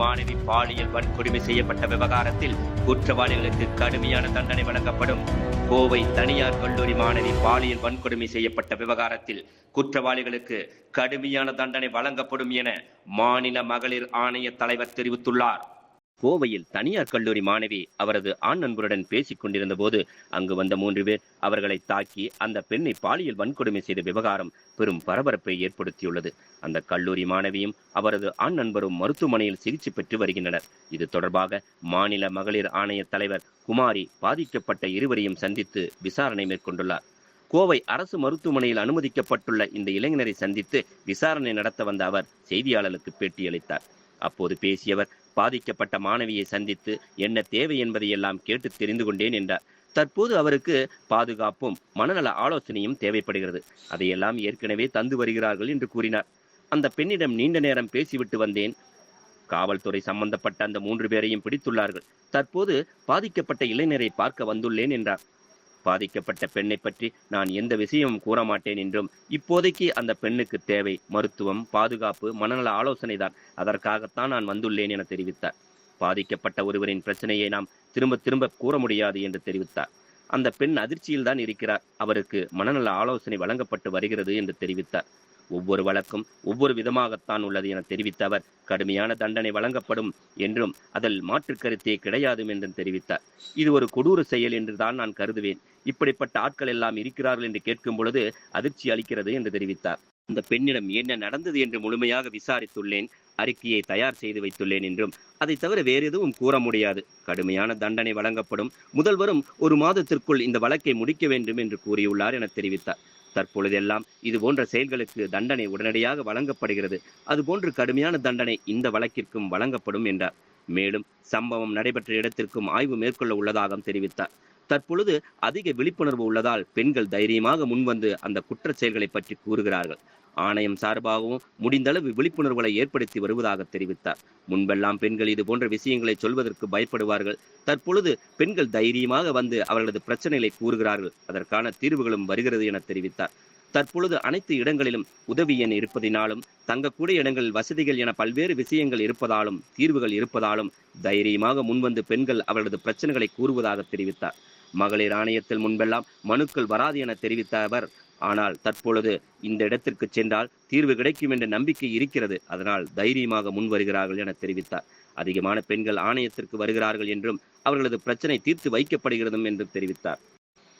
மாணவி பாலியல் வன்கொடுமை செய்யப்பட்ட விவகாரத்தில் குற்றவாளிகளுக்கு கடுமையான தண்டனை வழங்கப்படும். கோவை தனியார் கல்லூரி மாணவி பாலியல் வன்கொடுமை செய்யப்பட்ட விவகாரத்தில் குற்றவாளிகளுக்கு கடுமையான தண்டனை வழங்கப்படும் என மாநில மகளிர் ஆணைய தலைவர் தெரிவித்துள்ளார். கோவையில் தனியார் கல்லூரி மாணவி அவரது ஆண் நண்பருடன் பேசிக் கொண்டிருந்த போது அங்கு வந்த மூன்று பேர் அவர்களை தாக்கி அந்த பெண்ணை பாலியல் வன்கொடுமை செய்த விவகாரம் பெரும் பரபரப்பை ஏற்படுத்தியுள்ளது. அந்த கல்லூரி மாணவியும் அவரது ஆண் நண்பரும் மருத்துவமனையில் சிகிச்சை பெற்று வருகின்றனர். இது தொடர்பாக மாநில மகளிர் ஆணைய தலைவர் குமாரி பாதிக்கப்பட்ட இருவரையும் சந்தித்து விசாரணை மேற்கொண்டுள்ளார். கோவை அரசு மருத்துவமனையில் அனுமதிக்கப்பட்டுள்ள இந்த இளைஞரை சந்தித்து விசாரணை நடத்த வந்த அவர் செய்தியாளர்களுக்கு பேட்டியளித்தார். அப்போது பேசியவர் பாதிக்கப்பட்ட மாணவியை சந்தித்து என்ன தேவை என்பதையெல்லாம் கேட்டு தெரிந்து கொண்டேன் என்றார். தற்போது அவருக்கு பாதுகாப்பும் மனநல ஆலோசனையும் தேவைப்படுகிறது. அதையெல்லாம் ஏற்கனவே தந்து வருகிறார்கள் என்று கூறினார். அந்த பெண்ணிடம் நீண்ட நேரம் பேசிவிட்டு வந்தேன். காவல்துறை சம்பந்தப்பட்ட அந்த மூன்று பேரையும் பிடித்துள்ளார்கள். தற்போது பாதிக்கப்பட்ட இளைஞரை பார்க்க வந்துள்ளேன் என்றார். பாதிக்கப்பட்ட பெண்ணை பற்றி நான் எந்த விஷயமும் கூற மாட்டேன் என்றும் இப்போதைக்கு அந்த பெண்ணுக்கு தேவை மருத்துவம் பாதுகாப்பு மனநல ஆலோசனைதான் அதற்காகத்தான் நான் வந்துள்ளேன் என தெரிவித்தார். பாதிக்கப்பட்ட ஒருவரின் பிரச்சனையை நாம் திரும்ப திரும்ப கூற முடியாது என்று தெரிவித்தார். அந்த பெண் அதிர்ச்சியில் தான் இருக்கிறார். அவருக்கு மனநல ஆலோசனை வழங்கப்பட்டு வருகிறது என்று தெரிவித்தார். ஒவ்வொரு வழக்கும் ஒவ்வொரு விதமாகத்தான் உள்ளது என தெரிவித்த அவர் கடுமையான தண்டனை வழங்கப்படும் என்றும் அதில் மாற்று கருத்தே கிடையாது என்றும் தெரிவித்தார். இது ஒரு கொடூர செயல் என்றுதான் நான் கருதுவேன். இப்படிப்பட்ட ஆட்கள் எல்லாம் இருக்கிறார்கள் என்று கேட்கும் பொழுது அதிர்ச்சி அளிக்கிறது என்று தெரிவித்தார். அந்த பெண்ணிடம் என்ன நடந்தது என்று முழுமையாக விசாரித்துள்ளேன் அறிக்கையை தயார் செய்து வைத்துள்ளேன் என்றும். அதை தவிர வேறு எதுவும் கூற முடியாது. கடுமையான தண்டனை வழங்கப்படும். முதல்வரும் ஒரு மாதத்திற்குள் இந்த வழக்கை முடிக்க வேண்டும் என்று கூறியுள்ளார் என தெரிவித்தார். தற்பொழுதெல்லாம் இது போன்ற செயல்களுக்கு தண்டனை உடனடியாக வழங்கப்படுகிறது. அதுபோன்று கடுமையான தண்டனை இந்த வழக்கிற்கும் வழங்கப்படும் என்றார். மேலும் சம்பவம் நடைபெற்ற இடத்திற்கும் ஆய்வு மேற்கொள்ள உள்ளதாகவும் தெரிவித்தார். தற்பொழுது அதிக விழிப்புணர்வு உள்ளதால் பெண்கள் தைரியமாக முன்வந்து அந்த குற்ற செயல்களை பற்றி கூறுகிறார்கள். ஆணையம் சார்பாகவும் முடிந்தளவு விழிப்புணர்வுகளை ஏற்படுத்தி வருவதாக தெரிவித்தார். முன்பெல்லாம் பெண்கள் இது போன்ற விஷயங்களை சொல்வதற்கு பயப்படுவார்கள். தற்பொழுது பெண்கள் தைரியமாக வந்து அவர்களது பிரச்சனைகளை கூறுகிறார்கள். அதற்கான தீர்வுகளும் வருகிறது என தெரிவித்தார். தற்பொழுது அனைத்து இடங்களிலும் உதவி எண் இருப்பதினாலும் தங்கக்கூடிய இடங்களில் வசதிகள் என பல்வேறு விஷயங்கள் இருப்பதாலும் தீர்வுகள் இருப்பதாலும் தைரியமாக முன்வந்து பெண்கள் அவர்களது பிரச்சனைகளை கூறுவதாக தெரிவித்தார். மகளிர் ஆணையத்தில் முன்பெல்லாம் மனுக்கள் வராது என தெரிவித்த அவர். ஆனால் தற்பொழுது இந்த இடத்திற்கு சென்றால் தீர்வு கிடைக்கும் என்ற நம்பிக்கை இருக்கிறது. அதனால் தைரியமாக முன் வருகிறார்கள் என தெரிவித்தார். அதிகமான பெண்கள் ஆணையத்திற்கு வருகிறார்கள் என்றும் அவர்களது பிரச்சனை தீர்த்து வைக்கப்படுகிறதும் என்றும் தெரிவித்தார்.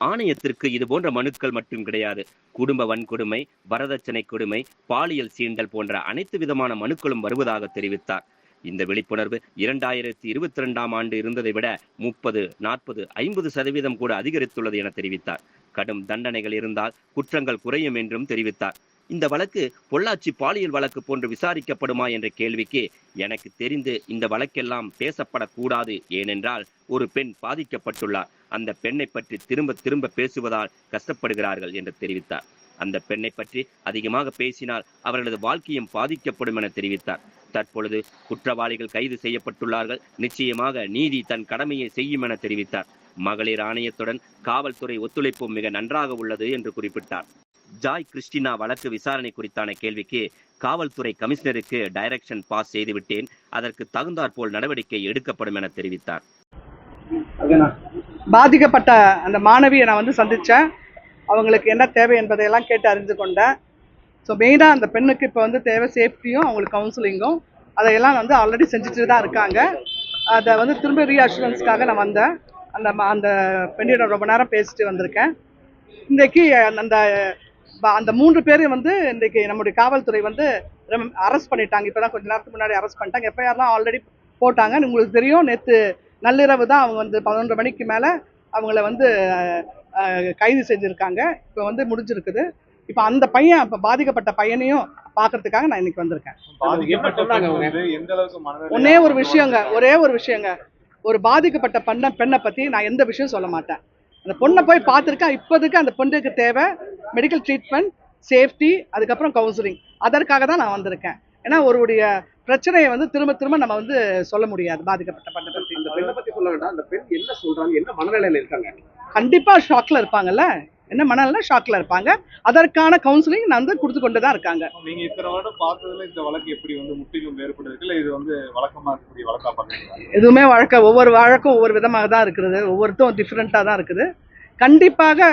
ஆணையத்திற்கு இது போன்ற மனுக்கள் மட்டும் கிடையாது. குடும்ப வன்கொடுமை வரதட்சணை கொடுமை பாலியல் சீண்டல் போன்ற அனைத்து விதமான மனுக்களும் வருவதாக தெரிவித்தார். இந்த விழிப்புணர்வு இரண்டாயிரத்தி இருபத்தி ரெண்டாம் ஆண்டு இருந்ததை விட முப்பது நாற்பது ஐம்பது சதவீதம் கூட அதிகரித்துள்ளது என தெரிவித்தார். கடும் தண்டனைகள் இருந்தால் குற்றங்கள் குறையும் என்றும் தெரிவித்தார். இந்த வழக்கு பொள்ளாச்சி பாலியல் வழக்கு போன்று விசாரிக்கப்படுமா என்ற கேள்விக்கு எனக்கு தெரிந்து இந்த வழக்கெல்லாம் பேசப்படக்கூடாது. ஏனென்றால் ஒரு பெண் பாதிக்கப்பட்டுள்ளார். அந்த பெண்ணை பற்றி திரும்ப திரும்ப பேசுவதால் கஷ்டப்படுகிறார்கள் என்று தெரிவித்தார். அந்த பெண்ணை பற்றி அதிகமாக பேசினால் அவர்களது வாழ்க்கையும் பாதிக்கப்படும் என தெரிவித்தார். தற்பொழுது குற்றவாளிகள் கைது செய்யப்பட்டுள்ளார்கள். நிச்சயமாக நீதி தன் கடமையை செய்யும் என தெரிவித்தார். மகளிர் ஆணையத்துடன் காவல்துறை ஒத்துழைப்பும் மிக நன்றாக உள்ளது என்று குறிப்பிட்டார். ஜாய் கிறிஸ்டினா வழக்கு விசாரணை குறித்தான கேள்விக்கு காவல்துறை கமிஷனருக்கு டைரக்ஷன் பாஸ் செய்துவிட்டேன். அதற்கு தகுந்தாற்போல் நடவடிக்கை எடுக்கப்படும் என தெரிவித்தார். பாதிக்கப்பட்ட அந்த மாணவியை நான் வந்து சந்தித்தேன் அவங்களுக்கு என்ன தேவை என்பதையெல்லாம் கேட்டு அறிந்து கொண்டேன். ஸோ மெயினாக அந்த பெண்ணுக்கு இப்போ வந்து தேவை சேஃப்டியும் அவங்களுக்கு கவுன்சிலிங்கும் அதையெல்லாம் வந்து ஆல்ரெடி செஞ்சுட்டு தான் இருக்காங்க. அதை வந்து திரும்ப ரீஅஷூரன்ஸ்க்காக நான் வந்தேன். அந்த ம- அந்த பெண்ணிடம் ரொம்ப நேரம் பேசிட்டு வந்திருக்கேன். இன்றைக்கு அந்த ப- அந்த மூன்று பேரையும் வந்து இன்றைக்கு நம்முடைய காவல்துறை வந்து அரெஸ்ட் பண்ணிட்டாங்க. இப்போ தான் கொஞ்ச நேரத்துக்கு முன்னாடி அரெஸ்ட் பண்ணிட்டாங்க. எஃப்ஐஆர்லாம் ஆல்ரெடி போட்டாங்க. உங்களுக்கு தெரியும் நேற்று நள்ளிரவு தான் அவங்க வந்து பதினொன்று மணிக்கு மேலே அவங்கள வந்து கைது செஞ்சுருக்காங்க. இப்போ வந்து முடிஞ்சிருக்குது. இப்போ அந்த பையன் இப்போ பாதிக்கப்பட்ட பையனையும் பார்க்கறதுக்காக நான் இன்னைக்கு வந்திருக்கேன். மனநிலை ஒரே ஒரு விஷயங்க ஒரே ஒரு விஷயங்க. ஒரு பாதிக்கப்பட்ட பெண்ணை பெண்ணை பற்றி நான் எந்த விஷயம் சொல்ல மாட்டேன். அந்த பொண்ணை போய் பார்த்துருக்கேன் இப்போதைக்கு அந்த பொண்ணுக்கு தேவை மெடிக்கல் ட்ரீட்மெண்ட் சேஃப்டி அதுக்கப்புறம் கவுன்சிலிங் அதற்காக தான் நான் வந்திருக்கேன். ஏன்னா ஒருவருடைய பிரச்சனையை வந்து திரும்ப திரும்ப நம்ம வந்து சொல்ல முடியாது பாதிக்கப்பட்ட பெண்ணை பற்றி அந்த பெண்ணை பத்தி சொல்ல வேண்டாம். அந்த பெண் என்ன சொல்றாங்க? என்ன மனநிலையில இருக்காங்க? கண்டிப்பாக ஷாக்கில் இருப்பாங்கல்ல. என்ன மனநல ஷாக்ல இருப்பாங்க. அதற்கான கவுன்சிலிங் நான் வந்து கொடுத்து கொண்டு தான் இருக்காங்க. நீங்க இத்தனை வருடம் பார்த்ததுல இந்த வழக்கு எப்படி வந்து முற்றிலும் இருக்கு? இல்ல இது வந்து வழக்கமா இருக்கக்கூடிய வழக்கா பாக்குறீங்களா எதுவுமே வழக்க ஒவ்வொரு வழக்கும் ஒவ்வொரு விதமாக தான் இருக்குது. ஒவ்வொருத்தரும் டிஃப்ரெண்ட்டாக தான் இருக்குது. கண்டிப்பாக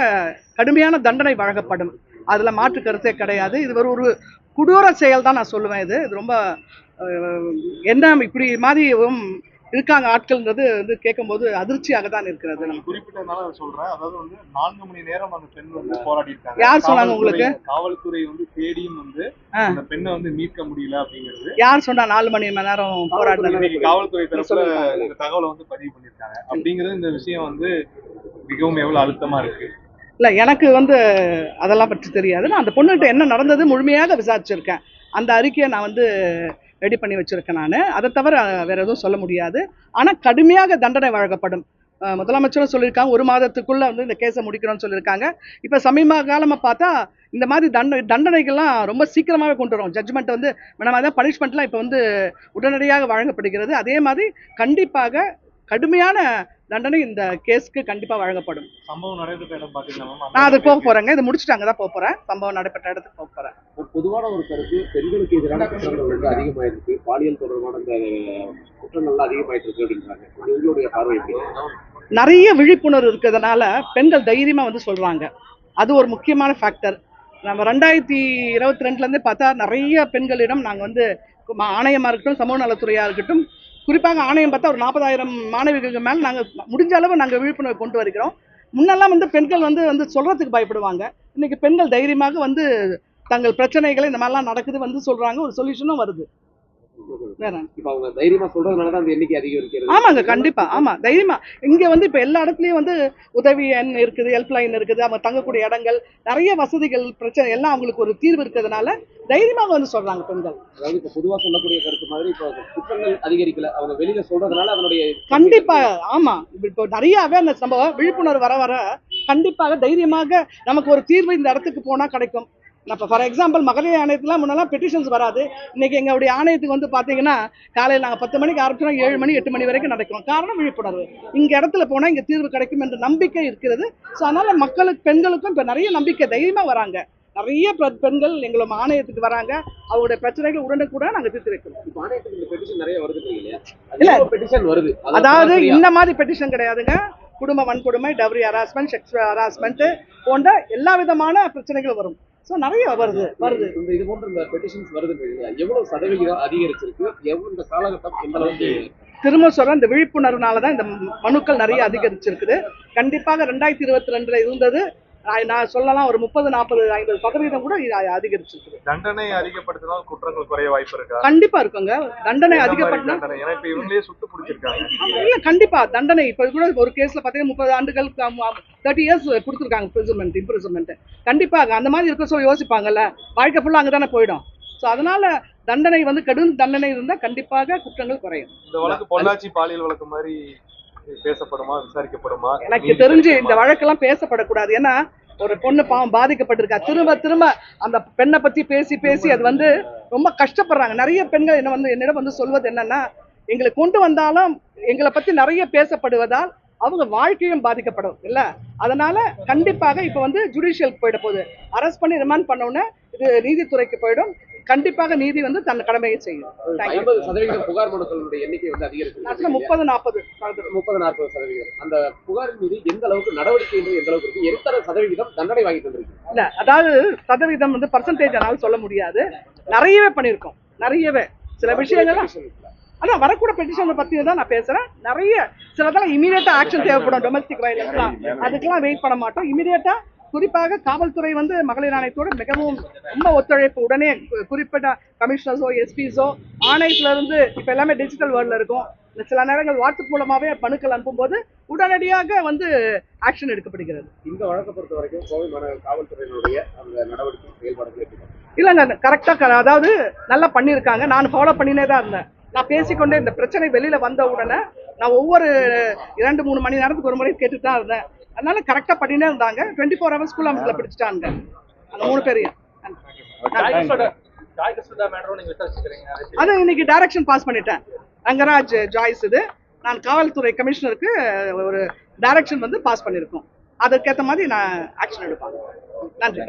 கடுமையான தண்டனை வழங்கப்படும். அதில் மாற்று கருத்தே கிடையாது. இது ஒரு ஒரு கொடூர செயல் தான் நான் சொல்லுவேன் இது. இது ரொம்ப என்ன இப்படி மாதிரி இருக்காங்க ஆட்கள்ன்றது வந்து கேட்கும்போது அதிர்ச்சியாக தான் இருக்கிறது நமக்கு. குறிப்பிட்டதுனால சொல்றேன். அதாவது வந்து நான்கு மணி நேரம் அந்த பெண் வந்து போராடி இருக்காங்க யார் சொன்னாங்க உங்களுக்கு? காவல்துறை வந்து தேடியும் வந்து. அந்த பெண்ணை வந்து மீட்க முடியல அப்படிங்கிறது. யார் சொன்னா நாலு மணி நேரம் போராடினாங்க? காவல்துறை தரப்புல. இந்த தகவலை வந்து பதிவு பண்ணிருக்காங்க அப்படிங்கிறது இந்த விஷயம் வந்து மிகவும் எவ்வளவு அழுத்தமா இருக்கு. இல்லை எனக்கு வந்து அதெல்லாம் பற்றி தெரியாது. நான் அந்த பொண்ணுகிட்ட என்ன நடந்தது முழுமையாக விசாரிச்சிருக்கேன். அந்த அறிக்கையை நான் வந்து ரெடி பண்ணி வச்சுருக்கேன் நான். அதை தவிர வேறு எதுவும் சொல்ல முடியாது. ஆனால் கடுமையாக தண்டனை வழங்கப்படும். முதலமைச்சரும் சொல்லியிருக்காங்க ஒரு மாதத்துக்குள்ளே வந்து இந்த கேஸை முடிக்கணும்னு சொல்லியிருக்காங்க. இப்போ சமீப காலமாக பார்த்தா இந்த மாதிரி தண்டனை தண்டனைகள்லாம் ரொம்ப சீக்கிரமாகவே கொண்டு வரும். ஜட்ஜ்மெண்ட் வந்து மேடம் அதான் பனிஷ்மெண்ட்லாம் இப்போ வந்து உடனடியாக வழங்கப்படுகிறது. அதே மாதிரி கண்டிப்பாக கடுமையான தண்டனை இந்த கேஸ்க்கு கண்டிப்பாக வழங்கப்படும். சம்பவம் நடைபெற்ற இடம் நான் அதுக்கு போக போறேங்க. இது முடிச்சுட்டு அங்கே தான் போக போறேன். சம்பவம் நடைபெற்ற இடத்துக்கு போக போறேன். ஒரு பொதுவான ஒரு கருத்து பெண்களுக்கு எதிரான குற்றங்கள் வந்து அதிகமாயிருக்கு. பாலியல் தொடர்பான இந்த குற்றங்கள்லாம் அதிகமாயிட்டு இருக்கு அப்படின்றாங்க உங்களுடைய பார்வை நிறைய விழிப்புணர்வு இருக்கிறதுனால பெண்கள் தைரியமா வந்து சொல்றாங்க. அது ஒரு முக்கியமான ஃபேக்டர் நம்ம ரெண்டாயிரத்தி இருபத்தி ரெண்டுலேருந்தே பார்த்தா நிறைய பெண்களிடம் நாங்கள் வந்து ம- ஆணையமா இருக்கட்டும் சமூக நலத்துறையாக இருக்கட்டும் குறிப்பாக ஆணையம் பார்த்தா ஒரு நாற்பதாயிரம் மாணவிகளுக்கு மேலே நாங்கள் முடிஞ்ச அளவு நாங்கள் விழிப்புணர்வு கொண்டு வருகிறோம். முன்னெல்லாம் வந்து பெண்கள் வந்து வந்து சொல்றதுக்கு பயப்படுவாங்க. இன்னைக்கு பெண்கள் தைரியமாக வந்து தங்கள் பிரச்சனைகளை இந்த மாதிரிலாம் நடக்குது வந்து சொல்றாங்க. ஒரு சொல்யூஷனும் வருது. ஆமாங்க கண்டிப்பா ஆமா தைரியமா. இங்க வந்து இப்ப எல்லா இடத்துலயும் வந்து உதவி எண் இருக்குது ஹெல்ப் லைன் இருக்குது அவங்க தங்கக்கூடிய இடங்கள் நிறைய வசதிகள் பிரச்சனை எல்லாம் அவங்களுக்கு ஒரு தீர்வு இருக்கிறதுனால தைரியமாக வந்து சொல்றாங்க பெண்கள். அதாவது இப்ப பொதுவா சொல்லக்கூடிய கருத்து மாதிரி இப்போ குற்றங்கள் அதிகரிக்கல. அவங்க வெளியில சொல்றதுனால அதனுடைய கண்டிப்பா ஆமா. இப்ப நிறைய அவேர்னஸ் நம்ம விழிப்புணர்வு வர வர கண்டிப்பாக தைரியமாக நமக்கு ஒரு தீர்வு இந்த இடத்துக்கு போனா கிடைக்கும். இப்போ ஃபார் எக்ஸாம்பிள் மகளிர் ஆணையத்துல முன்னெல்லாம் பெட்டிஷன்ஸ் வராது. இன்னைக்கு எங்களுடைய ஆணையத்துக்கு வந்து பாத்தீங்கன்னா காலையில் நாங்கள் பத்து மணிக்கு ஆரம்பிச்சோம் ஏழு மணி எட்டு மணி வரைக்கும் நடக்கும் காரணம் விழிப்புணர்வு. இங்க இடத்துல போனா இங்க தீர்வு கிடைக்கும் என்ற நம்பிக்கை இருக்கிறது. ஸோ அதனால மக்களுக்கு பெண்களுக்கும் இப்போ நிறைய நம்பிக்கை தைரியமா வராங்க. நிறைய பெண்கள் எங்களோட ஆணையத்துக்கு வராங்க. அவங்களுடைய பிரச்சனைகள் உடனுக்குடன் நாங்கள் தீர்த்து வைக்கிறோம். நிறைய வருது இல்ல. பெட்டிஷன் வருது. அதாவது இந்த மாதிரி பெட்டிஷன் கிடையாதுங்க. குடும்ப வன்கொடுமை டவரி ஹராஸ்மெண்ட் செக்ஷுவல் ஹராஸ்மெண்ட் போன்ற எல்லா விதமான பிரச்சனைகளும் வரும். ஸோ நிறைய வருது வருது. இந்த இது போன்ற இந்த பெட்டிஷன்ஸ் வருது எவ்வளவு சதவிகிதம் அதிகரிச்சிருக்கு? எவ்வளவு இந்த காலகட்டம் எந்த அளவுக்கு திரும்ப சொல்றேன் இந்த விழிப்புணர்வுனால தான் இந்த மனுக்கள் நிறைய அதிகரிச்சிருக்குது. கண்டிப்பாக ரெண்டாயிரத்தி இருபத்தி ரெண்டுல இருந்தது நான் சொல்லலாம் ஒரு முப்பது நாற்பது ஐம்பது சதவீதம் கூட இது அதிகரிச்சிருக்குது. தண்டனை அதிகப்படுத்தினால் குற்றங்கள் குறைய வாய்ப்பு இருக்கா? கண்டிப்பா இருக்குங்க. தண்டனை இப்ப இவங்களே சுட்டு பிடிச்சிருக்காங்க. இல்ல கண்டிப்பா தண்டனை. இப்ப கூட ஒரு கேஸ்ல பாத்தீங்கன்னா முப்பது ஆண்டுகள் தேர்ட்டி இயர்ஸ் கொடுத்துருக்காங்க இம்ப்ரிசன்மெண்ட் இம்ப்ரிசன்மெண்ட் கண்டிப்பாக அந்த மாதிரி இருக்க சொல்லி யோசிப்பாங்கல்ல. வாழ்க்கை ஃபுல்லா அங்கதானே போயிடும். ஸோ அதனால தண்டனை வந்து கடும் தண்டனை இருந்தா கண்டிப்பாக குற்றங்கள் குறையும். இந்த வழக்கு பொள்ளாச்சி பாலியல் வழக்கு மாதிரி பேசப்படுமா விசாரிக்கப்படுமா? எனக்கு தெரிஞ்சு? இந்த வழக்கெல்லாம் பேசப்படக்கூடாது. ஏன்னா ஒரு பொண்ணு பாவம் பாதிக்கப்பட்டிருக்கா. திரும்ப திரும்ப அந்த பெண்ணை பத்தி பேசி பேசி அது வந்து ரொம்ப கஷ்டப்படுறாங்க. நிறைய பெண்கள் என்ன வந்து என்னிடம் வந்து சொல்வது என்னன்னா எங்களை கொண்டு வந்தாலும் எங்களை பத்தி நிறைய பேசப்படுவதால் அவங்க வாழ்க்கையும் பாதிக்கப்படும். இல்ல? அதனால கண்டிப்பாக இப்ப வந்து ஜுடிஷியல் போயிட போகுது. அரெஸ்ட் பண்ணி ரிமாண்ட் பண்ண உடனே இது நீதித்துறைக்கு போயிடும். கண்டிப்பாக நீதி வந்து தன் கடமையை செய்யும். ஐம்பது சதவிகிதம் புகார் மனுக்களுடைய எண்ணிக்கை வந்து சொன்ன முப்பது நாற்பது. முப்பது நாற்பது சதவிகிதம் அந்த புகாரின் மீது எந்த அளவுக்கு நடவடிக்கை என்பது எந்த அளவுக்கு இருக்கு? எத்தனை சதவிகிதம் தண்டனை வாங்கி தந்திருக்கு இல்ல அதாவது சதவீதம் வந்து பர்சன்டேஜ் என்னால சொல்ல முடியாது. நிறையவே பண்ணியிருக்கோம். நிறையவே. சில விஷயங்கள் அதான் வரக்கூட பெட்டிஷனை பத்தி தான் நான் பேசுறேன். நிறைய சிலதெல்லாம் இமீடியட்டா ஆக்ஷன் தேவைப்படும். டொமஸ்டிக் வயலன்ஸ்லாம் அதுக்கெல்லாம் வெயிட் பண்ண மாட்டோம். இமீடியட்டா குறிப்பாக காவல்துறை வந்து மகளிர் ஆணையத்தோட மிகவும் ரொம்ப ஒத்துழைப்பு உடனே குறிப்பிட்ட கமிஷனர்ஸோ எஸ்பிஸோ ஆணையத்துல இருந்து இப்ப எல்லாமே டிஜிட்டல் வேர்ல்ட்ல இருக்கும். இந்த சில நேரங்கள் வாட்ஸ்அப் மூலமாவே மனுக்கள் அனுப்பும்போது உடனடியாக வந்து ஆக்ஷன் எடுக்கப்படுகிறது. இந்த வழக்கை பொறுத்த வரைக்கும் கோவை காவல்துறையினுடைய அந்த நடவடிக்கை செயல்பாடுகள்? இல்லைங்க கரெக்டாக அதாவது நல்லா பண்ணியிருக்காங்க. நான் ஃபாலோ பண்ணினே தான் இருந்தேன். நான் பேசிக்கொண்டே இந்த பிரச்சனை வெளியில வந்த உடனே நான் ஒவ்வொரு இரண்டு மூணு மணி நேரத்துக்கு ஒரு முறை கேட்டுட்டு தான் இருந்தேன். அதனால கரெக்டாக பண்ணினே இருந்தாங்க. டுவெண்ட்டி ஃபோர் ஹவர்ஸ்க்குள்ள அவங்கள பிடிச்சிட்டாங்க அந்த மூணு பேரையும். அது இன்னைக்கு டைரக்ஷன் பாஸ் பண்ணிட்டேன். ரங்கராஜ் ஜாய்ஸ் இது. நான் காவல்துறை கமிஷனருக்கு ஒரு டைரக்ஷன் வந்து பாஸ் பண்ணியிருக்கோம். அதுக்கேற்ற மாதிரி நான் ஆக்ஷன் எடுப்பாங்க நன்றி.